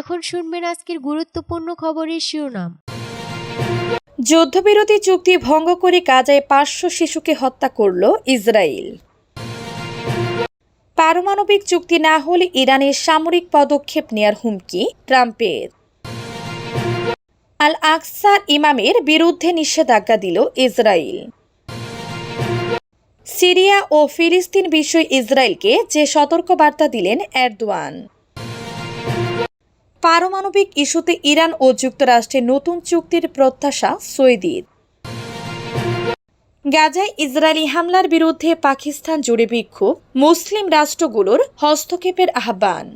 এখন শুনবেন আজকের গুরুত্বপূর্ণ খবরের শিরোনাম। যুদ্ধবিরতি চুক্তি ভঙ্গ করে গাজায় পাঁচশো শিশুকে হত্যা করল ইসরায়েল। পারমাণবিক চুক্তি না হলে ইরানের সামরিক পদক্ষেপ নেয়ার হুমকি ট্রাম্পের। আল আকসার ইমামের বিরুদ্ধে নিষেধাজ্ঞা দিল ইসরায়েল। সিরিয়া ও ফিলিস্তিন বিষয়ে ইসরায়েলকে যে সতর্কবার্তা দিলেন এরদোয়ান। পারমাণবিক ইস্যুতে ইরান ও যুক্তরাষ্ট্রের নতুন চুক্তির প্রত্যাশা সৈদির গাজায় ইসরায়েলি হামলার বিরুদ্ধে পাকিস্তান জুড়ে বিক্ষোভ, মুসলিম রাষ্ট্রগুলোর হস্তক্ষেপের আহ্বান।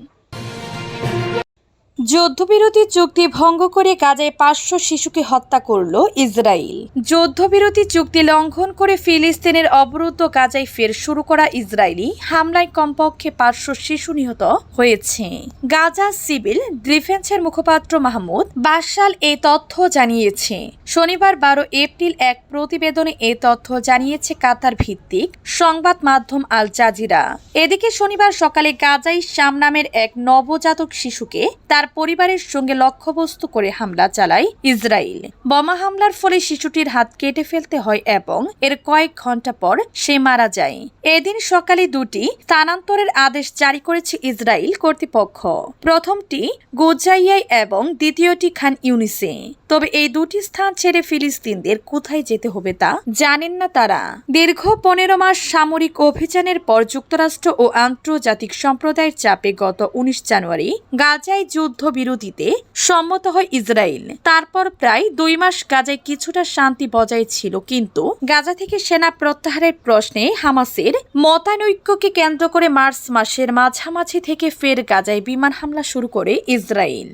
যুদ্ধবিরতি চুক্তি ভঙ্গ করে গাজায় পাঁচশো শিশুকে হত্যা করল ইসরায়েল। যুদ্ধবিরতি চুক্তি লঙ্ঘন করে ফিলিস্তিনের অবরুদ্ধ গাজায় ফের শুরু করা ইসরায়েলি হামলায় কমপক্ষে পাঁচশো শিশু নিহত হয়েছে। গাজা সিভিল ডিফেন্সের মুখপাত্র মাহমুদ বাসাল এই তথ্য জানিয়েছে। শনিবার বারো এপ্রিল এক প্রতিবেদনে এই তথ্য জানিয়েছে কাতার ভিত্তিক সংবাদ মাধ্যম আল জাজিরা। এদিকে শনিবার সকালে গাজাই শাম নামের এক নবজাতক শিশুকে তার পরিবারের সঙ্গে লক্ষ্যবস্তু করে হামলা চালায় ইসরায়েল। বোমা হামলার ফলে শিশুটির হাত কেটে ফেলতে হয় এবং এর কয়েক ঘণ্টা পর সে মারা যায়। এদিন সকালে দুটি স্থানান্তরের আদেশ জারি করেছে ইসরায়েল কর্তৃপক্ষ। প্রথমটি গোজাইয়াই এবং দ্বিতীয়টি খান ইউনিসে। তবে এই দুটি স্থান ছেড়ে ফিলিস্তিনদের কোথায় যেতে হবে তা জানেন না তারা। দীর্ঘ পনেরো মাস সামরিক অভিযানের পর যুক্তরাষ্ট্র ও আন্তর্জাতিক সম্প্রদায়ের চাপে গত উনিশ জানুয়ারি গাজায় যুদ্ধবিরতিতে সম্মত হয় ইসরায়েল। তারপর প্রায় দুই মাস গাজায় কিছুটা শান্তি বজায় ছিল, কিন্তু গাজা থেকে সেনা প্রত্যাহারের প্রশ্নে হামাসের মতানৈক্যকে কেন্দ্র করে মার্চ মাসের মাঝামাঝি থেকে ফের গাজায় বিমান হামলা শুরু করে ইসরায়েল।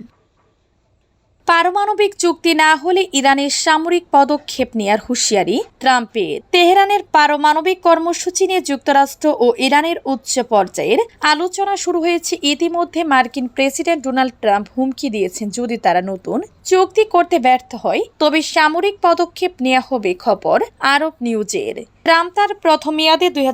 পারমাণবিক চুক্তি না হলে ইরানের সামরিক পদক্ষেপ নেয়ার হুঁশিয়ারি ট্রাম্পের তেহরানের পারমাণবিক কর্মসূচি নিয়ে যুক্তরাষ্ট্র ও ইরানের উচ্চ পর্যায়ের আলোচনা শুরু হয়েছে। ইতিমধ্যে মার্কিন প্রেসিডেন্ট ডোনাল্ড ট্রাম্প হুমকি দিয়েছেন, যদি তারা নতুন চুক্তি করতে ব্যর্থ হয়। তবে সামরিক পদক্ষেপ নেওয়া হবে খবর আরব নিউজের। ট্রাম্প তার প্রথম মেয়াদে দুই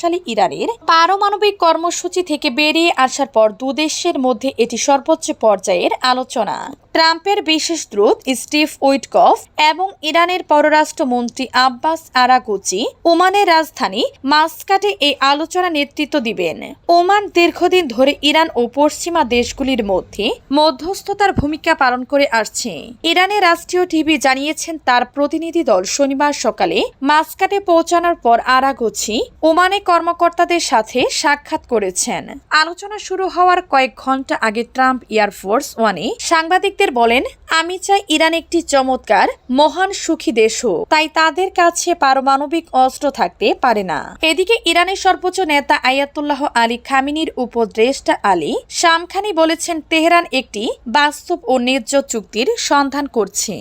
সালে ইরানের পারমাণবিক কর্মসূচি থেকে বেরিয়ে আসার পর দুদেশের মধ্যে এটি সর্বোচ্চ পর্যায়ের আলোচনা। ট্রাম্পের বিশেষ দূত স্টিভ উইটকফ এবং ইরানের পররাষ্ট্রমন্ত্রী আব্বাস আরাগুচি ওমানের রাজধানী মাস্কাটে এই আলোচনা নেতৃত্ব দিবেন। ওমান দীর্ঘদিন ধরে ইরান ও পশ্চিমা দেশগুলির মধ্যে মধ্যস্থতার ভূমিকা পালন করে আসছে। ইরানের রাষ্ট্রীয় টিভি জানিয়েছেন তার প্রতিনিধি দল শনিবার সকালে মাস্কাটে পৌঁছানোর পর আরাগুচি ওমানে কর্মকর্তাদের সাথে সাক্ষাৎ করেছেন। আলোচনা শুরু হওয়ার কয়েক ঘণ্টা আগে ট্রাম্প এয়ারফোর্স ওয়ানে সাংবাদিকদের বলেন, আমি চাই ইরান একটি চমৎকার, মহান, সুখী দেশ হোক। তাই তাদের কাছে পারমাণবিক অস্ত্র থাকতে পারে না। এদিকে ইরানের সর্বোচ্চ নেতা আয়াতুল্লাহ আলী খামিনির উপদেষ্টা আলী শামখানি বলেছেন, তেহরান একটি বাস্তব ও ন্যায্য চুক্তির সন্ধান করছে।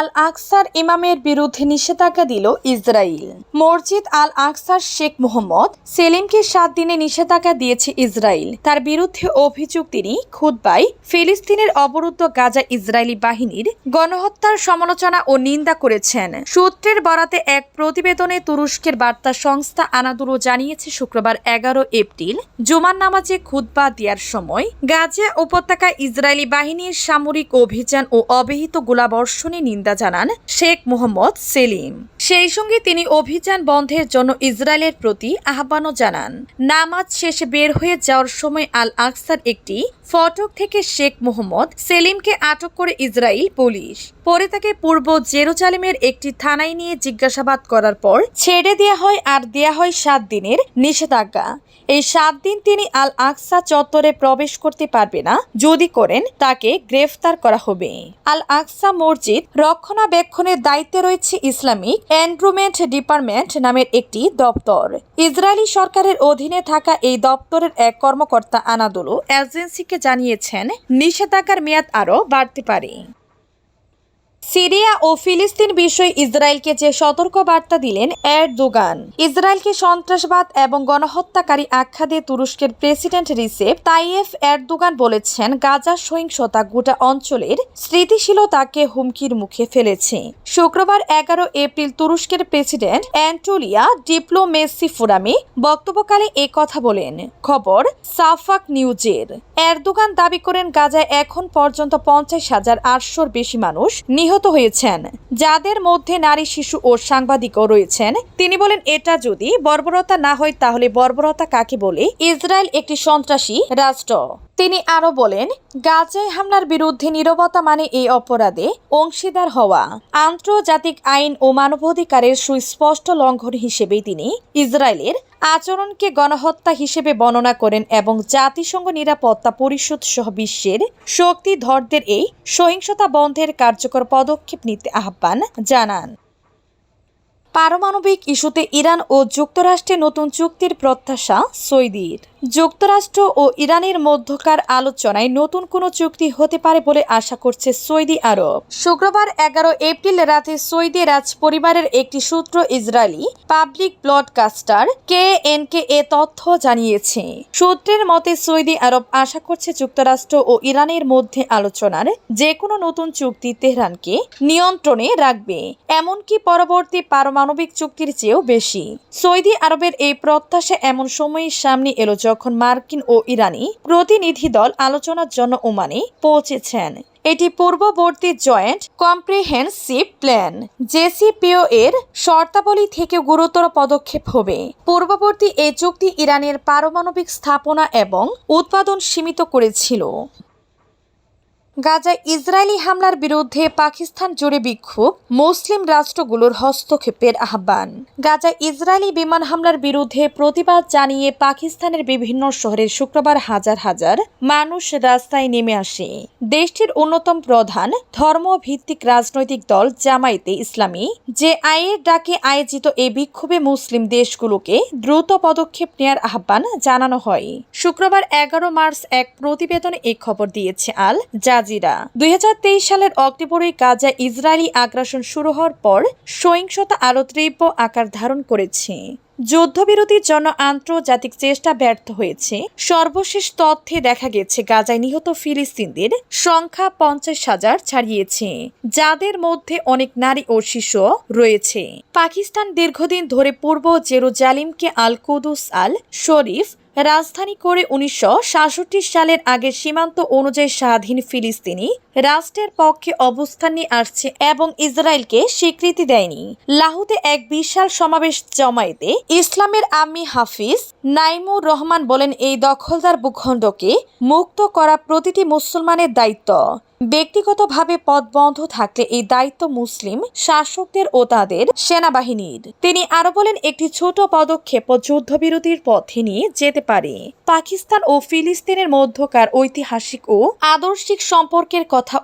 আল আকসার ইমামের বিরুদ্ধে নিষেধাজ্ঞা দিল ইসরায়েল মসজিদ আল আকসার শেখ মোহাম্মদ সেলিমকে সাত দিনে নিষেধাজ্ঞা দিয়েছে ইসরায়েল তার বিরুদ্ধে অভিযোগ তিনি খুদ্বাই ফিলিস্তিনের অবরুদ্ধ গাজা ইসরায়েলি বাহিনীর গণহত্যার সমালোচনা ও নিন্দা করেছেন। সূত্রের বরাতে এক প্রতিবেদনে তুরস্কের বার্তা সংস্থা আনাদুরো জানিয়েছে, শুক্রবার এগারো এপ্রিল জুমার নামাজে খুদ্া দেওয়ার সময় গাজা উপত্যকা ইসরায়েলি বাহিনীর সামরিক অভিযান ও অবহিত গোলাবর্ষণে নিন্দা জানান শেখ মোহাম্মদ সেলিম। সেই সঙ্গে তিনি অভিযান বন্ধের জন্য ইসরায়েলের প্রতি আহ্বানও জানান। নামাজ শেষে বের হয়ে যাওয়ার সময় আল আকসার একটি ফটক থেকে শেখ মোহাম্মদ সেলিমকে আটক করে ইসরায়েল পুলিশ। পরে তাকে পূর্ব জেরুজালেমের একটি থানায় নিয়ে জিজ্ঞাসাবাদ করার পর ছেড়ে দেওয়া হয় আর দেয়া হয় সাত দিনের নিষেধাজ্ঞা। এই সাত দিন তিনি আল আকসা চত্বরে প্রবেশ করতে পারবে না। যদি করেন, তাকে গ্রেফতার করা হবে। আল আকসা মসজিদ রক্ষণাবেক্ষণের দায়িত্বে রয়েছে ইসলামিক এনরোমেন্ট ডিপার্টমেন্ট নামের একটি দপ্তর। ইসরায়েলি সরকারের অধীনে থাকা এই দপ্তরের এক কর্মকর্তা আনাদুলু এজেন্সিকে জানিয়েছেন, নিষেধাজ্ঞার মেয়াদ আরও বাড়তে পারে। সিরিয়া ও ফিলিস্তিন বিষয়ে ইসরায়েলকে যে সতর্ক বার্তা দিলেন এরদোগান। ইসরায়েলকে সন্ত্রাসবাদ এবং গণহত্যাকারী আখ্যা দিয়ে তুরস্কের প্রেসিডেন্ট রিসেপ তাইয়েফ এরদোগান বলেছেন গাজার সহিংসতা গোটা অঞ্চলের স্থিতিশীলতাকে হুমকির মুখে ফেলেছে। শুক্রবার এগারো এপ্রিল তুরস্কের প্রেসিডেন্ট অ্যান্টোলিয়া ডিপ্লোমেসি ফোরামে বক্তব্যকালে এ কথা বলেন। খবর, সাফাক নিউজের। এরদোগান দাবি করেন, গাজায় এখন পর্যন্ত পঞ্চাশ হাজার আটশোর বেশি মানুষ নিহত হয়েছেন। যাদের মধ্যে নারী শিশু ও সাংবাদিকও রয়েছেন, তিনি বলেন, এটা যদি বর্বরতা না হয়, তাহলে বর্বরতা কাকে বলে? ইসরায়েল একটি সন্ত্রাসী রাষ্ট্র। তিনি আরও বলেন, গাজায় হামলার বিরুদ্ধে নীরবতা মানে এই অপরাধে অংশীদার হওয়া। আন্তর্জাতিক আইন ও মানবাধিকারের সুস্পষ্ট লঙ্ঘন হিসেবে তিনি ইসরায়েলের আচরণকে গণহত্যা হিসেবে বর্ণনা করেন এবং জাতিসংঘ নিরাপত্তা পরিষদ সহ বিশ্বের শক্তিধরদের এই সহিংসতা বন্ধের কার্যকর পদক্ষেপ নিতে আহ্বান জানান পারমাণবিক ইস্যুতে ইরান ও যুক্তরাষ্ট্রে নতুন চুক্তির প্রত্যাশা সৌদির। যুক্তরাষ্ট্র ও ইরানের মধ্যকার আলোচনায় নতুন কোনো চুক্তি হতে পারে বলে আশা করছে সৌদি আরব। শুক্রবার এগারো এপ্রিল রাতে সৌদি রাজ পরিবারের একটি সূত্র ইসরায়েলি পাবলিক ব্রডকাস্টার কে এনকে এ তথ্য জানিয়েছে। সূত্রের মতে, সৌদি আরব আশা করছে যুক্তরাষ্ট্র ও ইরানের মধ্যে আলোচনার যে কোনো নতুন চুক্তি তেহরানকে নিয়ন্ত্রণে রাখবে। এমনকি পরবর্তী পারমাণবিক চুক্তির চেয়েও বেশি। সৌদি আরবের এই প্রত্যাশা এমন সময়ের সামনে এলো যখন মার্কিন ও ইরানি প্রতিনিধি দল আলোচনার জন্য ওমানে পৌঁছেছেন। এটি পূর্ববর্তী জয়েন্ট কম্প্রিহেন্সিভ প্ল্যান। জেসিপিও এর শর্তাবলী থেকে গুরুতর পদক্ষেপ হবে। পূর্ববর্তী এই চুক্তি ইরানের পারমাণবিক স্থাপনা এবং উৎপাদন সীমিত করেছিল। গাজায় ইসরায়েলি হামলার বিরুদ্ধে পাকিস্তান জুড়ে বিক্ষোভ, মুসলিম রাষ্ট্রগুলোর হস্তক্ষেপের আহ্বান। গাজায় ইসরায়েলি বিমান হামলার বিরুদ্ধে প্রতিবাদ জানিয়ে পাকিস্তানের বিভিন্ন শহরে শুক্রবার হাজার হাজার মানুষ রাস্তায় নেমে আসে। দেশটির অন্যতম প্রধান ধর্মভিত্তিক রাজনৈতিক দল জামায়াতে ইসলামী যে আয়ের ডাকে আয়োজিত এই বিক্ষোভে মুসলিম দেশগুলোকে দ্রুত পদক্ষেপ নেওয়ার আহ্বান জানানো হয়। শুক্রবার এগারো মার্চ এক প্রতিবেদনে এই খবর দিয়েছে আল জাজিরা দুই সালের অক্টোবরে গাজা ইসরায়েলি আগ্রাসন শুরু হওয়ার পর সহিংসতা আরও তীব্র আকার ধারণ করেছে। যুদ্ধবিরতির জন্য আন্তর্জাতিক চেষ্টা ব্যর্থ হয়েছে। সর্বশেষ তথ্যে দেখা গেছে, গাজায় নিহত ফিলিস্তিনদের সংখ্যা পঞ্চাশ হাজার ছাড়িয়েছে, যাদের মধ্যে অনেক নারী ও শিশু রয়েছে। পাকিস্তান দীর্ঘদিন ধরে পূর্ব জেরুজালিমকে আল কুদুস আল শরীফ রাজধানী করে উনিশশো সাতষট্টি সালের আগে সীমান্ত অনুযায়ী স্বাধীন ফিলিস্তিনি রাষ্ট্রের পক্ষে অবস্থান নিয়ে আসছে এবং ইসরায়েলকে স্বীকৃতি দেয়নি। লাহুতে এক বিশাল সমাবেশ জমায়েতে ইসলামের আমি হাফিজ নাইমুর রহমান বলেন, এই দখলদার ভূখণ্ডকে মুক্ত করা প্রতিটি মুসলমানের দায়িত্ব। ব্যক্তিগতভাবে পদ বন্ধ থাকলে এই দায়িত্ব মুসলিম শাসকদের ও তাদের সেনাবাহিনীর। তিনি আরও বলেন, একটি ছোট পদক্ষেপ যুদ্ধবিরতির পথে নিয়ে যেতে পারে। পাকিস্তান ও ফিলিস্তিনের মধ্যকার ঐতিহাসিক ও আদর্শিক সম্পর্কের কথা